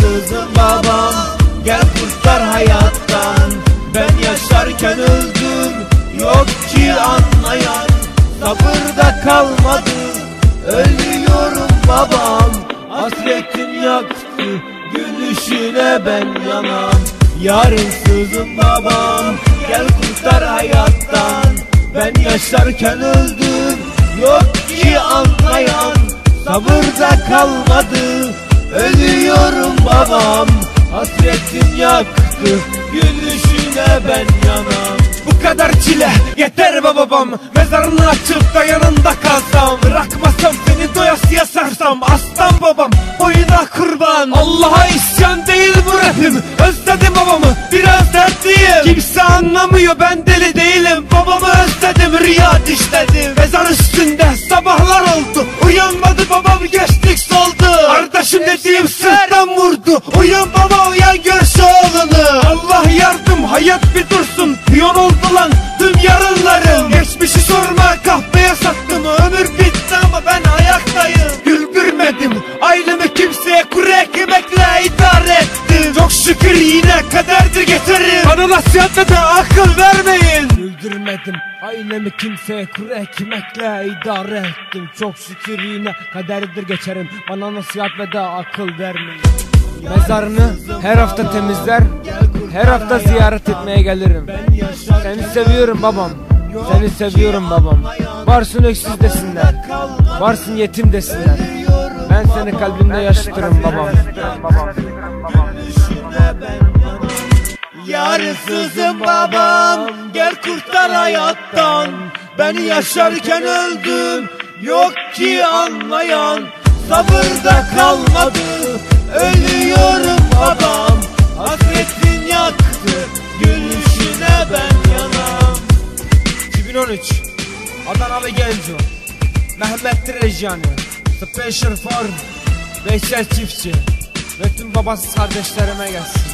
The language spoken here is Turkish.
Yarınsızım babam. Gel kurtar hayattan. Ben yaşarken öldüm. Yok ki anlayan. Sabırda kalmadı. Ölüyorum babam. Hasretin yaktı. Gülüşüne ben yanam. Yarınsızım babam. Gel kurtar hayattan. Ben yaşarken öldüm. Yok ki anlayan. Sabırda kalmadı. Ölüyorum babam. Hasretin yaktı Gülüşüne ben yanam. Bu kadar çile yeter be babam. Mezarını açıp da yanında kalsam. Bırakmasam seni doyasıya sarsam Aslan babam boyuna kurban. Allah'a isyan değil bu rapim. Özledim babamı biraz dertliyim. Kimse anlamıyor ben deli değilim. Babamı özledim rüya dişledim. Mezar üstünde sabahlar oldu. Uyanmadı babam geçtik soldu. Kardeşim dediğim sırttan vurdu Uyan baba uyan gör oğlunu Allah yardım hayat bir dursun. Piyon oldu lan tüm yarınlarım Geçmişi sorma kahveye sattım. Ömür bitti ama ben ayaktayım. Güldürmedim ailemi kimseye kuru ekmekle idare ettim. Çok şükür yine kaderdir geçerim Bana nasihatle de akıl vermeyin. Güldürmedim ailemi kimseye kuru ekmekle idare ettim. Çok şükür yine kaderdir geçerim Bana nasihat ve de akıl vermeyin Mezarını her hafta temizler Her hafta ziyaret etmeye gelirim. Seni seviyorum babam Seni seviyorum babam. Varsın öksüz desinler Varsın yetim desinler. Ben seni kalbimde yaşatırım babam. Yarısızım babam Gel kurtar hayattan. Beni yaşarken öldüm Yok ki anlayan. Sabırda kalmadı Ölüyorum 2013 Adanalı Genco. Mehmet Trejani Special for Veysel Çiftçi. Ve tüm babasız kardeşlerime gelsin